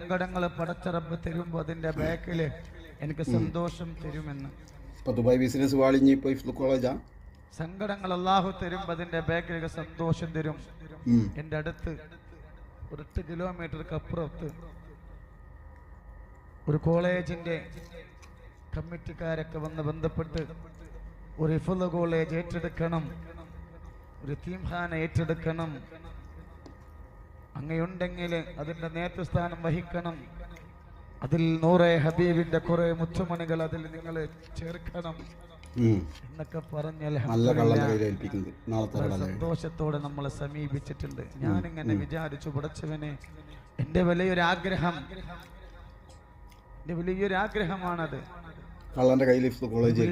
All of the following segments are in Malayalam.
സങ്കടങ്ങൾ പടച്ചറബ് തരുമ്പോൾ അതിന്റെ ബാക്കിൽ എനിക്ക് സന്തോഷം തരുമെന്ന്. ഇപ്പൊ ദുബായ് ബിസിനസ് വാളിഞ്ഞി ഇപ്പൊ ഇഫ്ലു കോളേജാ സങ്കടങ്ങൾ അള്ളാഹു തരുമ്പോ അതിന്റെ ബാക്കിൽ സന്തോഷം തരും. എന്റെ അടുത്ത് ഒരു എട്ട് കിലോമീറ്റർക്ക് അപ്പുറത്ത് ഒരു കോളേജിന്റെ കമ്മിറ്റിക്കാരൊക്കെ വന്ന് ബന്ധപ്പെട്ട് ഒരു ഇഫുൽ കോളേജ് ഏറ്റെടുക്കണം. ഒരു തീംഖാന ഏറ്റെടുക്കണം. അങ്ങയുണ്ടെങ്കിൽ അതിന്റെ നേതൃസ്ഥാനം വഹിക്കണം. അതിൽ നൂറെ ഹബീബിന്റെ കുറെ മുത്തുമണികൾ അതിൽ നിങ്ങൾ ചേർക്കണം. എന്നൊക്കെ പറഞ്ഞ് നല്ല അൽഹംദുലില്ലാ. കള്ളന്റെ കയ്യിൽ ഏൽപ്പിക്കുന്നത് നാളത്തെ സന്തോഷത്തോടെ നമ്മളെ സമീപിച്ചിട്ടുണ്ട്. ഞാനിങ്ങനെ വിചാരിച്ചു പടച്ചവനെ എന്റെ വലിയൊരു ആഗ്രഹം എന്റെ വലിയൊരു ആഗ്രഹമാണത് കള്ളന്റെ കയ്യിൽ കോളേജ്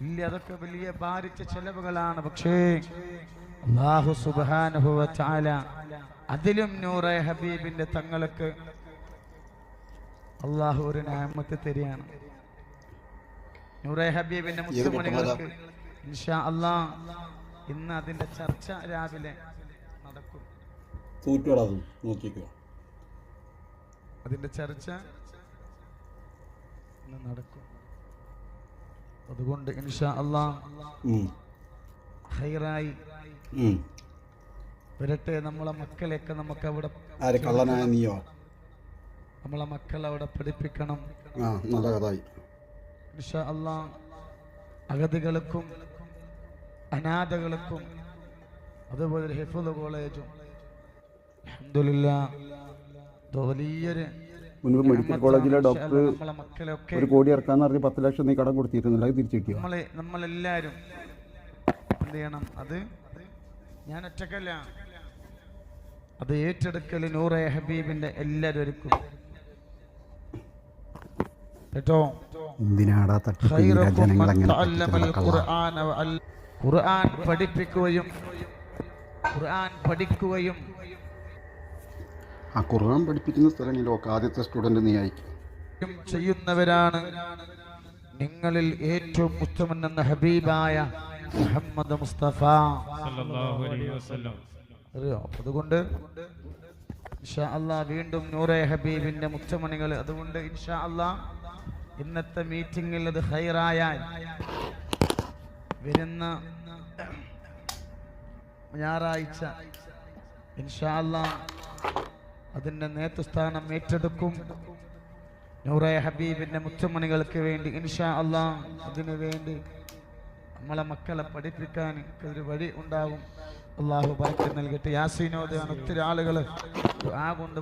ഇല്ല അതൊക്കെ വലിയ ഭാരിച്ച ചെലവുകളാണ്. പക്ഷേ അള്ളാഹു സുബ്ഹാനഹു വ തആല അതിലും നൂറെ ഹബീബിന്റെ തങ്ങൾക്ക് അള്ളാഹു ഒരു നാമത്ത് തരികയാണ്. നൂറെ ഹബീബിന്റെ മുസ്ലിമണികൾക്ക് ഇൻഷാ അല്ലാ ഇന്ന് അതിന്റെ ചർച്ച രാവിലെ നടക്കും. അതിന്റെ ചർച്ച ഇന്ന് നടക്കും. അതുകൊണ്ട് ഇൻഷാ ഉം. ഹൈറായി. വരട്ടെ നമ്മളെ മക്കളെയൊക്കെ നമുക്ക് അവിടെ കള്ളനായ നീയോ? നമ്മളെ മക്കളെ അവിടെ പഠിപ്പിക്കണം നല്ല കഥായി അല്ലാ അഗതികൾക്കും അനാഥകൾക്കും അതുപോലെ ഹെഫുദ് കോളേജും ഇത് വലിയൊരു മുൻപ് മെഡിക്കൽ കോളേജിലെ ഡോക്ടർ ഒരു കോടി ഇറക്കാന്ന് പറഞ്ഞ് പത്ത് ലക്ഷം നീ കടം കൊടുത്തിരുന്നില്ല അത് തിരിച്ചു കിട്ടിയോ? നമ്മളെ നമ്മളെല്ലാരും എന്ത് ചെയ്യണം അത് ഞാൻ ഒറ്റക്കല്ല. അത് ഏറ്റെടുക്കൽ നൂറെ ഹബീബിന്റെ എല്ലാവരും ഒരുക്കും കേട്ടോ ഖുർആൻ പഠിപ്പിക്കുകയും ഖുർആൻ പഠിക്കുകയും ആ ഖുർആൻ പഠിപ്പിക്കുന്ന സ്ഥലങ്ങളിലോ ആദ്യത്തെ സ്റ്റുഡന്റ് നീ അയക്കും ചെയ്യുന്നവരാണ്. നിങ്ങളിൽ ഏറ്റവും ഉത്തമൻ എന്ന ഹബീബായ മുഹമ്മദ് മുസ്തഫ. അറിയോ അതുകൊണ്ട് ഇൻഷാ അല്ലാ വീണ്ടും നൂറെ ഹബീബിന്റെ മുച്ചമണികൾ. അതുകൊണ്ട് ഇൻഷാ അല്ലാ ഇന്നത്തെ മീറ്റിംഗിൽ അത് ഹൈറായാൽ വരുന്ന ഞായറാഴ്ച ഇൻഷാ അല്ലാ അതിന്റെ നേതൃസ്ഥാനം ഏറ്റെടുക്കും. നൂറെ ഹബീബിന്റെ മുത്തമണികൾക്ക് വേണ്ടി ഇൻഷാ അല്ലാ അതിനു വേണ്ടി നമ്മളെ മക്കളെ പഠിപ്പിക്കാൻ ഒരു വഴി ഉണ്ടാകും. അള്ളാഹു ബറക്കത്ത് നൽകട്ടെ. യാസീനോദാണ് ഒത്തിരി ആളുകൾ ആ കൊണ്ട്